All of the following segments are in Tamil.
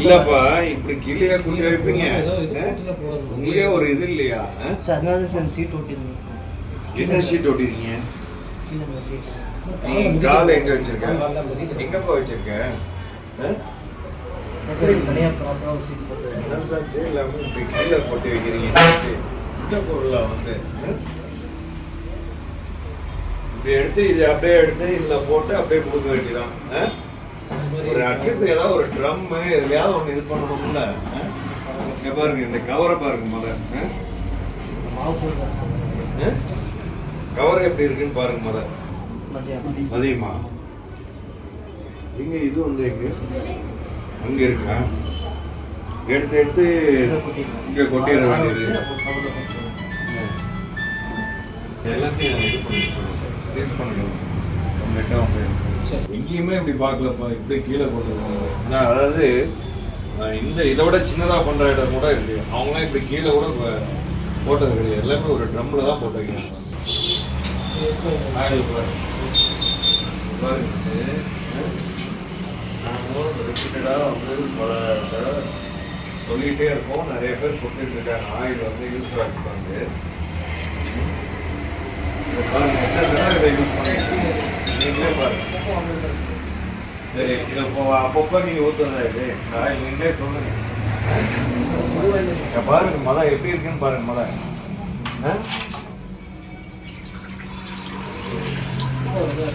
இல்லப்பா இப்படி கீழே குள்ளி வைப்பீங்க. ஆ? உங்களுக்கே ஒரு இது இல்லையா? ஆ? சார் அதனால சார் சீட் ஓட்டிருந்தோம் என்ன ஷீட் ஓட்டிருக்கீங்க கீழே சீட். நீ காலை எங்க வச்சிருக்க? எங்கப்பா வச்சிருக்க? சீட் சார் இல்லாம இப்படி கீழே போட்டு வைக்கிறீங்க இந்த பொருளா வந்து? இப்படி எடுத்து இதை அப்படியே எடுத்து இதுல போட்டு அப்படியே கொடுக்க வேண்டியதான் ஆ? ஒரு அட்லீஸ்ட் ஏதாவது ஒரு ட்ரம் எதுலையாவது ஒன்று இது பண்ணணும்ல ஆ? பாருங்க இந்த கவரை பாருங்க முத ஆ? கவர் எப்படி இருக்குன்னு பாருங்க முத மதியம்? அதிகமா இங்க இது வந்து எங்க? அங்க இருக்கா? எடுத்து எடுத்து இங்க கொட்டிட வேண்டியது. எல்லாத்தையும் இது பண்ணி சீஸ் பண்ணிடுவோம். கம்ப்ளீட்டாக வந்து எங்கேயுமே இப்படி பார்க்கலப்பா இப்படி கீழே போட்டுருக்காங்க ஆனால் அதாவது இந்த இதை விட சின்னதாக பண்ணுற இடம் கூட இருக்கு. அவங்களாம் இப்படி கீழே கூட போட்டது கிடையாது. எல்லாமே ஒரு ட்ரம்மில் தான் போட்டு வைக்கிறாங்க நாங்களும் ரிப்பீட்டடாக வந்து பல தடவை சொல்லிகிட்டே இருக்கோம். நிறைய பேர் சொல்லிட்டு இருக்காங்க. ஆயில் வந்து யூஸ் ஆகிப்பாங்க இதை யூஸ் பாருங்க சரி இதை இப்போ அப்பப்போ நீங்கள் ஊற்றுறதா இது? நான் நீங்களே சொல்லுங்க பாருங்க மழை எப்படி இருக்குன்னு பாருங்க மழை. ஆ?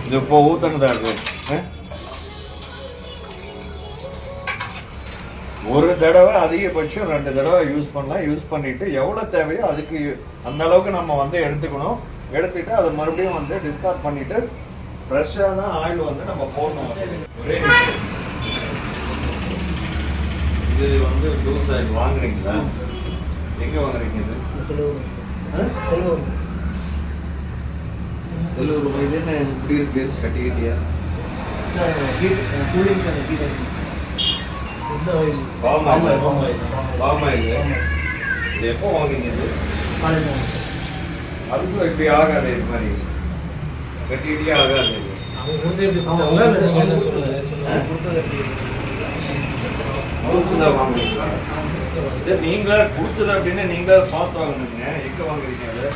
இது இப்போ ஊற்றுனதா இருக்கு ஆ? ஒரு தடவை அதிகபட்சம் ரெண்டு தடவை யூஸ் பண்ணலாம். யூஸ் பண்ணிட்டு எவ்வளோ தேவையோ அதுக்கு அந்த அளவுக்கு நம்ம வந்து எடுத்துக்கணும். எடுத்துட்டு அதை மறுபடியும் வந்து டிஸ்கார்ட் பண்ணிட்டு ஃப்ரெஷ்ஷாக தான் ஆயில் வந்து நம்ம போடணும். ஒரே. இது வந்து லூஸ் ஆயில் வாங்குறீங்களா? எங்கே வாங்குறீங்க இது? செலவு ஆ? செலவு இது என்ன இப்படி இருக்கு? கட்டி கட்டியா? Cooling palm oil palm oil palm oil இது எப்போ வாங்குறீங்க இது? அதுக்கும் இப்படி ஆகாது இது மாதிரி. கட்டி கட்டியா ஆகாது வாங்குறீங்களா சரி நீங்களா கொடுத்தது அப்படின்னு நீங்களா பார்த்து வாங்கணுங்க. எங்க வாங்குறீங்க அதை?